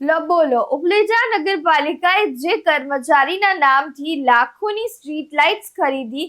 લબોલો ઉપલેટા નગરપાલિકાએ જે કર્મચારીના નામથી લાખોની સ્ટ્રીટ લાઇટ્સ ખરીદી,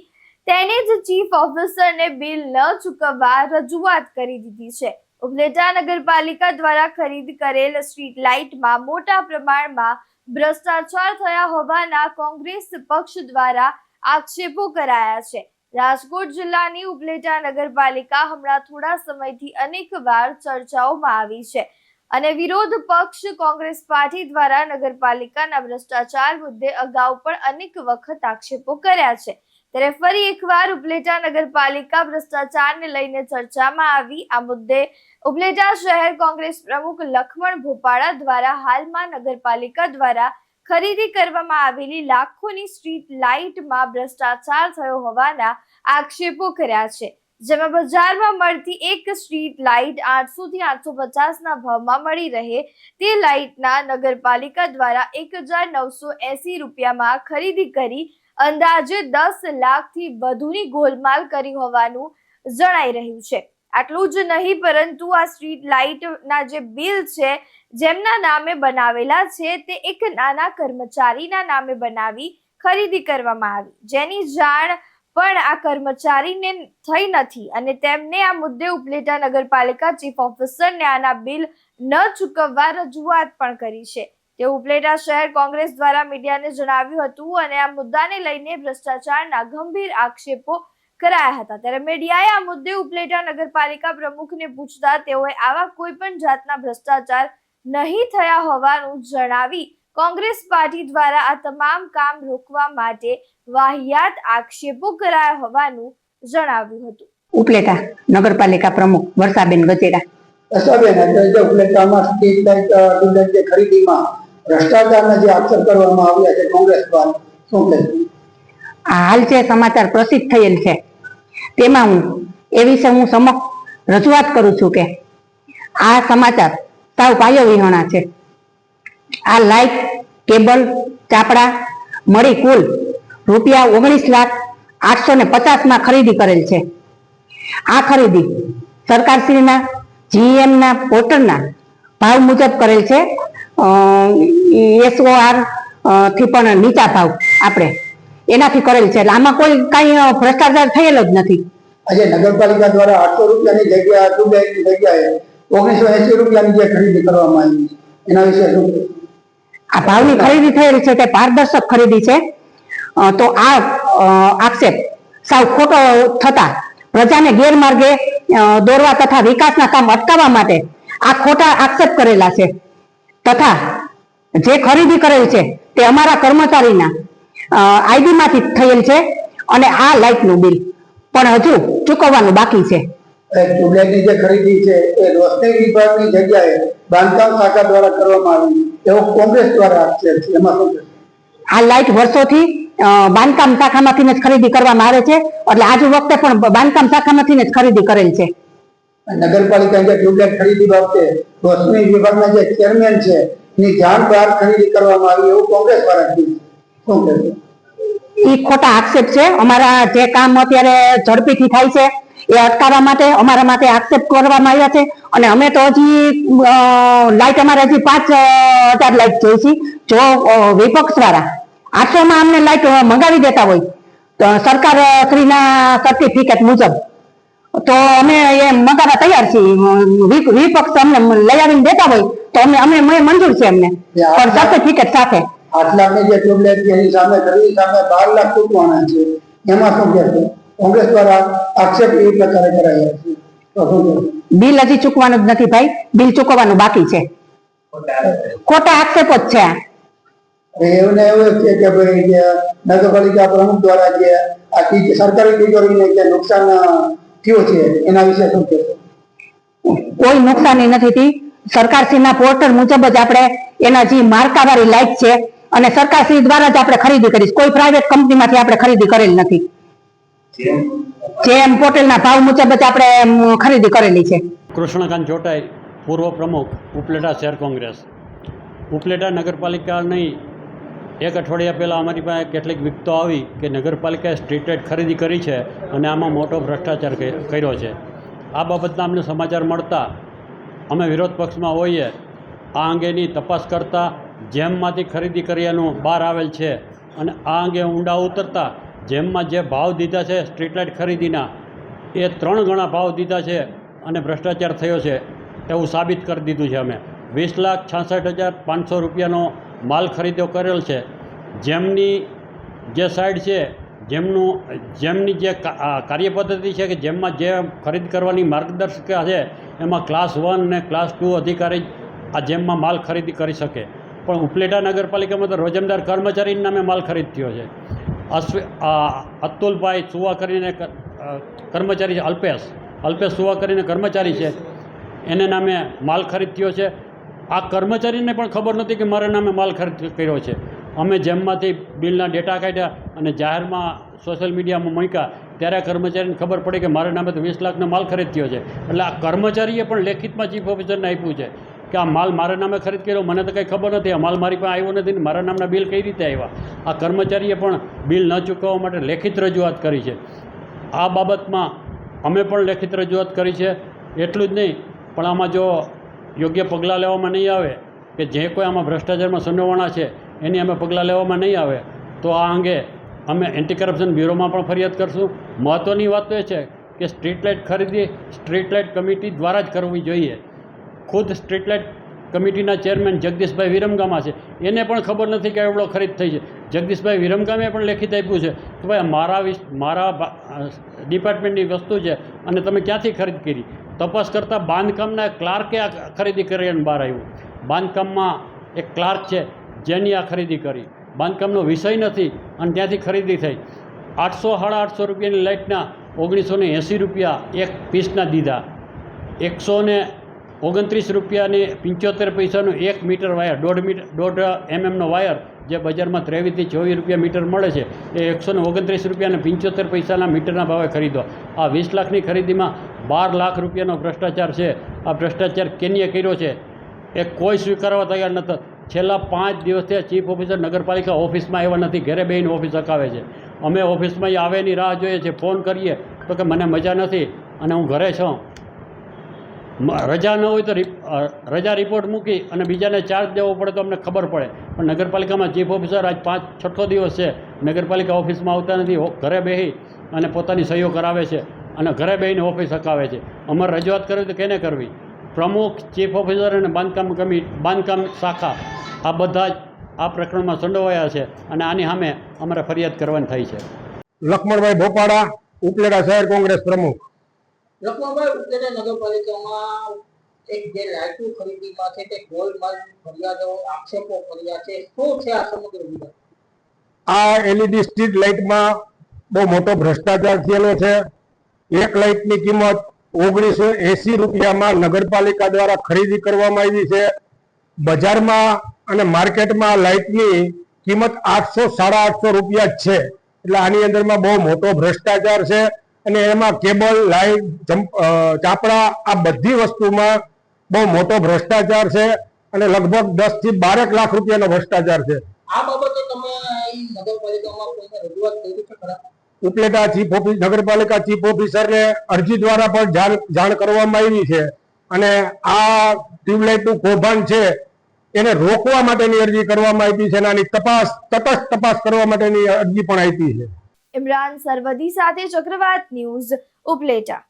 તેને જ ચીફ ઓફિસરને બિલ ન ચૂકવવા રજૂઆત કરી દીધી છે. ઉપલેટા નગરપાલિકા દ્વારા ખરીદ કરેલ સ્ટ્રીટ લાઇટમાં મોટા પ્રમાણમાં ભ્રષ્ટાચાર થયા હોવાના કોંગ્રેસ પક્ષ દ્વારા આક્ષેપો કરાયા છે. રાજકોટ જિલ્લાની ઉપલેટા નગરપાલિકા હમણાં થોડા સમયથી અનેકવાર ચર્ચાઓમાં આવી છે. અને વિરોધ પક્ષ કોંગ્રેસ પાર્ટી દ્વારા નગરપાલિકાના ભ્રષ્ટાચાર મુદ્દે અગાઉ પણ અનેક વખત આક્ષેપો કર્યા છે. ત્યારે ફરી એકવાર ઉપલેટા નગરપાલિકા ભ્રષ્ટાચારને લઈને ચર્ચામાં આવી. આ મુદ્દે ઉપલેટા શહેર કોંગ્રેસ પ્રમુખ લખમણ ભોપાળા દ્વારા હાલમાં નગરપાલિકા દ્વારા ખરીદી કરવામાં આવેલી લાખોની સ્ટ્રીટ લાઇટમાં ભ્રષ્ટાચાર થયો હોવાના આક્ષેપો કર્યા છે. જેમાં બજારમાં મળતી એક સ્ટ્રીટ લાઇટ આઠસો થી આઠસો પચાસ ના ભાવમાં મળી રહે. તે લાઇટના નગરપાલિકા દ્વારા એક હજાર નવસો એસી રૂપિયામાં ખરીદી કરી અંદાજે દસ લાખથી વધુની ગોલમાલ કરી હોવાનું જણાઈ રહ્યું છે. આટલું જ નહીં, પરંતુ આ સ્ટ્રીટ લાઇટના જે બિલ છે, જેમના નામે બનાવેલા છે, તે એક નાના કર્મચારીના નામે બનાવી ખરીદી કરવામાં આવી. જેની જાણ પણ આ કર્મચારીને થઈ નથી અને તેમને આ મુદ્દે ઉપલેટા નગરપાલિકા ચીફ ઓફિસરને આના બિલ ન ચૂકવવા રજૂઆત પણ કરી છે. તે ઉપલેટા શહેર કોંગ્રેસ દ્વારા મીડિયાને જણાવ્યું હતું અને આ મુદ્દાને લઈને ભ્રષ્ટાચારના ગંભીર આક્ષેપો કરાયા હતા. ત્યારે મીડિયાએ આ મુદ્દે ઉપલેટા નગરપાલિકા પ્રમુખને પૂછતા તેઓએ આવા કોઈ પણ જાતના ભ્રષ્ટાચાર નહીં થયા હોવાનું જણાવી કોંગ્રેસ પાર્ટી દ્વારા આ તમામ કામ રોકવા માટે વાહિયાત આક્ષેપો કરાયા હોવાનું જણાવ્યું હતું. ઉપલેટા નગરપાલિકા પ્રમુખ વર્ષાબેન ગજેરા વર્ષાબેન અત્યારે ઉપલેટામાં સ્ટેટ લાઇટ જે ખરીદીમાં ભ્રષ્ટાચારના જે આક્ષેપ કરવામાં આવ્યા છે કોંગ્રેસ દ્વારા શું કહેશું? આ હાલ જે સમાચાર પ્રસિદ્ધ થયેલ છે તેમાં હું એ વિશે હું સમક્ષ રજૂઆત કરું છું કે આ સમાચાર સાવ પાયો વિહોણા છે. આ લાઇટ કેબલ ચાપડા, મળી કુલ રૂપિયા ઓગણીસ લાખ આઠસો ને પચાસમાં ખરીદી કરેલ છે. આ ખરીદી સરકારશ્રીના જીએમના પોર્ટલના ભાવ મુજબ કરેલ છે. એસઓઆરથી પણ નીચા ભાવ આપણે એનાથી કરેલ છે. આમાં કોઈ કઈ ભ્રષ્ટાચાર થયેલો જ નથી. આજે નગરપાલિકા દ્વારા આઠસો રૂપિયાની જગ્યા ટ્યુબલાઇટની જગ્યાએ ઓગણીસો એસી રૂપિયાની જે ખરીદી કરવામાં આવી એના વિશે શું? આ ભાવની ખરીદી થયેલી છે તે પારદર્શક ખરીદી છે. તો આ આક્ષેપ સાવ ખોટો થતા પ્રજાને ગેરમાર્ગે દોરવા તથા વિકાસના કામ અટકાવવા માટે આ ખોટા આક્ષેપ કરેલા છે. તથા જે ખરીદી કરેલ છે તે અમારા કર્મચારીના આઈડીમાંથી થયેલ છે અને આ લાઇટનું બિલ પણ હજુ ચૂકવવાનું બાકી છે. ટ્યુબલાઇટની જે ખરીદી છે એ રોશની વિભાગની જગ્યાએ બાંધકામ શાખા દ્વારા કરવામાં આવી એવો કોંગ્રેસ દ્વારા આક્ષેપ છે એમાં શું આ લાઇટ વર્ષોથી બાંધકામ શાખામાંથી જ ખરીદી કરવામાં આવે છે. એટલે આજ વખતે પણ બાંધકામ શાખામાંથી જ ખરીદી કરેલ છે. નગરપાલિકા જે ટ્યુબલાઇટ ખરીદી બાબતે રોશની વિભાગના જે ચેરમેન છે એની જાણ બહાર ખરીદી કરવામાં આવી એવું કોંગ્રેસ દ્વારા કીધું કોંગ્રેસ એ ખોટા આક્ષેપ છે. અમારા જે કામ અત્યારે ઝડપીથી થાય છે. એ અટકાવવા માટે અમારા માટે આક્ષેપ કરવામાં આવ્યા છે. અને અમે તો હજી લાઇટ અમારે હજી પાંચ હજાર લાઇટ જોઈ છે. જો વિપક્ષ વાળા આઠસોમાં અમને લાઇટ મંગાવી દેતા હોય તો સરકાર શ્રીના સર્ટિફિકેટ મુજબ. તો અમે એ મંગાવવા તૈયાર છીએ. વિપક્ષ અમને લઈ આવીને દેતા હોય તો અમે અમે મંજૂર છે અમને. પણ સર્ટિફિકેટ સાથે. આઠ લાખની જે ટ્યુબલાઇટ છે એની સામે ખરીદી સામે બાર લાખ ચૂકવાના છે. એમાં શું કહેશું? કોંગ્રેસ દ્વારા આક્ષેપ એ પ્રકારે કરાયો છે? બિલ હજી ચૂકવાનું જ નથી ભાઈ. બિલ ચૂકવવાનું બાકી છે. ખોટા આક્ષેપો જ છે. આ. એવું છે કે ભાઈ નગરપાલિકા પ્રમુખ દ્વારા જે આ સરકારી તિજોરીને જે નુકસાન થયું છે એના વિશે શું કહેશો કોઈ નુકસાની નથી થઈ સરકારશ્રીના પોર્ટલ મુજબ જ આપણે એના જે માર્કાવાળી લાઇટ છે અને સરકારશ્રી દ્વારા જ આપણે ખરીદી કરી કોઈ પ્રાઇવેટ કંપનીમાંથી આપણે ખરીદી કરેલ નથી. જેમ પોર્ટલના ભાવ મુજબ જ આપણે ખરીદી કરેલી છે. કૃષ્ણકાંત ચોટાઈ પૂર્વ પ્રમુખ, ઉપલેટા શહેર કોંગ્રેસ. ઉપલેટા નગરપાલિકાની એક અઠવાડિયા પહેલાં અમારી પાસે કેટલીક વિગતો આવી કે નગરપાલિકાએ સ્ટ્રીટ લાઇટ ખરીદી કરી છે અને આમાં મોટો ભ્રષ્ટાચાર કર્યો છે. આ બાબતના અમને સમાચાર મળતા અમે વિરોધ પક્ષમાં હોઈએ, આ અંગેની તપાસ કરતાં જેમમાંથી ખરીદી કર્યાનું બહાર આવેલ છે અને આ અંગે ઊંડા ઉતરતા જેમમાં જે ભાવ દીધા છે સ્ટ્રીટ લાઇટ ખરીદીના, એ ત્રણ ગણા ભાવ દીધા છે અને ભ્રષ્ટાચાર થયો છે એવું સાબિત કરી દીધું છે અમે. વીસ લાખ છાસઠ હજાર પાંચસો રૂપિયાનો માલ ખરીદ્યો કરેલ છે. જેમની જે સાઈડ છે, જેમનું, જેમની જે કાર્યપદ્ધતિ છે કે જેમમાં જે ખરીદ કરવાની માર્ગદર્શિકા છે, એમાં ક્લાસ વન અને ક્લાસ ટુ અધિકારી આ જેમમાં માલ ખરીદી કરી શકે. પણ ઉપલેટા નગરપાલિકામાં તો રોજમદાર કર્મચારીના નામે માલ ખરીદ થયો છે. અશ્વ અતુલભાઈ સુવા કરીને કર્મચારી છે, અલ્પેશ. અલ્પેશ સુવા કરીને કર્મચારી છે. એને નામે માલ ખરીદ થયો છે. આ કર્મચારીને પણ ખબર નથી કે મારા નામે માલ ખરીદ કર્યો છે. અમે જેમમાંથી બિલના ડેટા કાઢ્યા અને જાહેરમાં સોશિયલ મીડિયામાં મૂક્યા, ત્યારે કર્મચારીને ખબર પડી કે મારા નામે તો વીસ લાખનો માલ ખરીદ થયો છે. એટલે આ કર્મચારીએ પણ લેખિતમાં ચીફ ઓફિસરને આપ્યું છે. કે આ માલ મારા નામે ખરીદ કર્યો, મને તો કંઈ ખબર નથી. આ માલ મારી પાસે આવ્યો નથી ને મારા નામના બિલ કઈ રીતે આવ્યા? આ કર્મચારીએ પણ બિલ ન ચૂકવવા માટે લેખિત રજૂઆત કરી છે. આ બાબતમાં અમે પણ લેખિત રજૂઆત કરી છે. એટલું જ નહીં, પણ આમાં જો યોગ્ય પગલાં લેવામાં નહીં આવે, કે જે કોઈ આમાં ભ્રષ્ટાચારમાં સંડોવાણા છે, એની અમે પગલાં લેવામાં નહીં આવે, તો આ અંગે અમે એન્ટી કરપ્શન બ્યુરોમાં પણ ફરિયાદ કરશું. મહત્ત્વની વાત તો એ છે કે સ્ટ્રીટ લાઇટ ખરીદી સ્ટ્રીટ લાઇટ કમિટી દ્વારા જ કરવી જોઈએ. ખુદ સ્ટ્રીટ લાઇટ કમિટીના ચેરમેન જગદીશભાઈ વિરમગામા છે. એને પણ ખબર નથી કે એવડો ખરીદ થઈ છે. જગદીશભાઈ વિરમગામે પણ લેખિત આપ્યું છે કે ભાઈ મારા મારા ડિપાર્ટમેન્ટની વસ્તુ છે અને તમે ક્યાંથી ખરીદ કરી? તપાસ કરતાં બાંધકામના ક્લાર્કે આ ખરીદી કરી અને બહાર આવ્યું. બાંધકામમાં એક ક્લાર્ક છે, જેની આ ખરીદી કરી. બાંધકામનો વિષય નથી અને ત્યાંથી ખરીદી થઈ. આઠસો સાડા આઠસો રૂપિયાની લાઇટના ઓગણીસો ને એંસી રૂપિયા એક પીસના દીધા. એકસો ને ઓગણત્રીસ રૂપિયાની પંચોતેર પૈસાનું એક મીટર વાયર, દોઢ મીટર, દોઢ એમએમનો વાયર જે બજારમાં ત્રેવીસથી ચોવીસ રૂપિયા મીટર મળે છે, એ એકસો ને ઓગણત્રીસ રૂપિયાને પંચોતેર પૈસાના મીટરના ભાવે ખરીદો. આ વીસ લાખની ખરીદીમાં બાર લાખ રૂપિયાનો ભ્રષ્ટાચાર છે. આ ભ્રષ્ટાચાર કેનીએ કર્યો છે. એ કોઈ સ્વીકારવા તૈયાર નથી. છેલ્લા પાંચ દિવસથી ચીફ ઓફિસર નગરપાલિકા ઓફિસમાં આવ્યા નથી. ઘરે બેહીને ઓફિસ અકાવે છે. અમે ઓફિસમાં ઈ આવે એની રાહ જોઈએ છીએ ફોન કરીએ તો કે મને મજા નથી અને હું ઘરે છું. રજા ન હોય તો રજા રિપોર્ટ મૂકી અને બીજાને ચાર્જ દેવો પડે તો અમને ખબર પડે. પણ નગરપાલિકામાં ચીફ ઓફિસર આજ પાંચ, છઠ્ઠો દિવસ છે. નગરપાલિકા ઓફિસમાં આવતા નથી. ઘરે બેસી અને પોતાની સહીઓ કરાવે છે અને ઘરે બેસીને ઓફિસ હકાવે છે. અમારે રજૂઆત કરવી તો કેને કરવી? પ્રમુખ ચીફ ઓફિસર અને બાંધકામ કમી, બાંધકામ શાખા આ બધા જ આ પ્રકરણમાં સંડોવાયા છે અને આની સામે અમારે ફરિયાદ કરવાની થઈ છે. લક્ષ્મણભાઈ ભોપાડા ઉપલેટા શહેર કોંગ્રેસ પ્રમુખ. લખનભાઈ ઉપલેટા નગરપાલિકામાં એક જે લાઇટો ખરીદીમાં છે તે ગોલમાલ ફરિયાદો, આક્ષેપો કર્યા છે. શું છે આ સમગ્ર વિગત આ એલઈડી સ્ટ્રીટ લાઇટમાં બહુ મોટો ભ્રષ્ટાચાર થયેલો છે. એક લાઇટની કિંમત ઓગણીસો એસી રૂપિયામાં નગરપાલિકા દ્વારા ખરીદી કરવામાં આવી છે. બજારમાં અને માર્કેટમાં લાઇટની કિંમત આઠસો સાડા આઠસો રૂપિયા જ છે. એટલે આની અંદરમાં બહુ મોટો ભ્રષ્ટાચાર છે. અને એમાં કેબલ લાઇટ ચાપડા આ બધી વસ્તુમાં બહુ મોટો ભ્રષ્ટાચાર છે અને લગભગ દસથી બારેક લાખ રૂપિયાનો ભ્રષ્ટાચાર છે. આ બાબતે તમે ઉપલેટા ચીફ ઓફિસ નગરપાલિકા ચીફ ઓફિસરને અરજી દ્વારા પણ જાણ જાણ કરવામાં આવી છે. અને આ ટ્યુબલાઇટનું કૌભાંડ છે એને રોકવા માટેની અરજી કરવામાં આવી છે અને આની તપાસ તટસ્થ તપાસ કરવા માટેની અરજી પણ આપી છે. ઇમરાન સરવદી સાથે ચક્રવાત ન્યૂઝ ઉપલેટા.